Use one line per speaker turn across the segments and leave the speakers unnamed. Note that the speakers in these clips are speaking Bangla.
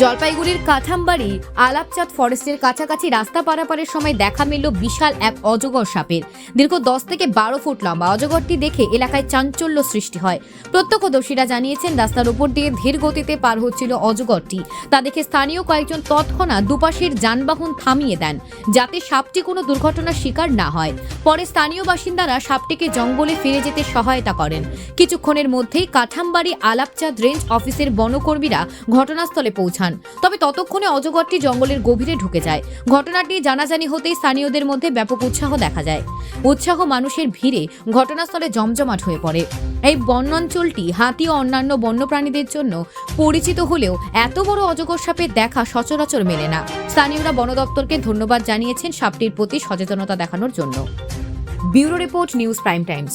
জলপাইগুড়ির কাঠামবাড়ি, আলাপচাঁদ ফরেস্টের কাছাকাছি রাস্তা পারাপারের সময় দেখা মিলল বিশাল এক অজগর সাপের। দীর্ঘ দশ থেকে বারো ফুট লম্বা অজগরটি দেখে এলাকায় চাঞ্চল্য সৃষ্টি হয়। প্রত্যক্ষদর্শীরা জানিয়েছেন, রাস্তার উপর দিয়ে ধীর গতিতে পার হচ্ছিল অজগরটি। তা দেখে স্থানীয় কয়েকজন তৎক্ষণাৎ দুপাশের যানবাহন থামিয়ে দেন, যাতে সাপটি কোনো দুর্ঘটনার শিকার না হয়। পরে স্থানীয় বাসিন্দারা সাপটিকে জঙ্গলে ফিরে যেতে সহায়তা করেন। কিছুক্ষণের মধ্যেই কাঠামবাড়ি, আলাপচাঁদ রেঞ্জ অফিসের বনকর্মীরা ঘটনাস্থলে পৌঁছান। তবে ততক্ষণে অজগরটি জঙ্গলের গভীরে ঢুকে যায়। ঘটনাটি জানাজানি হতেই স্থানীয়দের মধ্যে ব্যাপক উৎসাহ দেখা যায়। উৎসাহ মানুষের ভিড়ে ঘটনাস্থলে জমজমাট হয়ে পড়ে। এই বনাঞ্চলটি হাতি ও অন্যান্য বন্যপ্রাণীদের জন্য পরিচিত হলেও এত বড় অজগর সাপের দেখা সচরাচর মেলে না। স্থানীয়রা বন দপ্তরকে ধন্যবাদ জানিয়েছেন সাপটির প্রতি সচেতনতা দেখানোর জন্য। Bureau report, news prime times.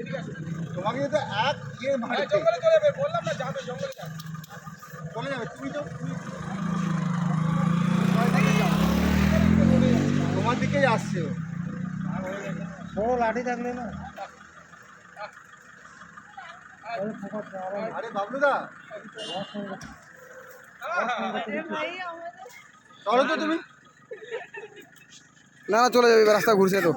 আরে পিছন থেকে করো না দেখছ
তোমাকে যদি এক ইয়ে মারতে চলে যাবে তুমি তো তুমি তোমার দিকেই আসছে
বড় লাঠি থাকলে না?
আরে বাবলুদা। চলো তো তুমি।
না না চলে যাবে রাস্তা ঘুরছে তো।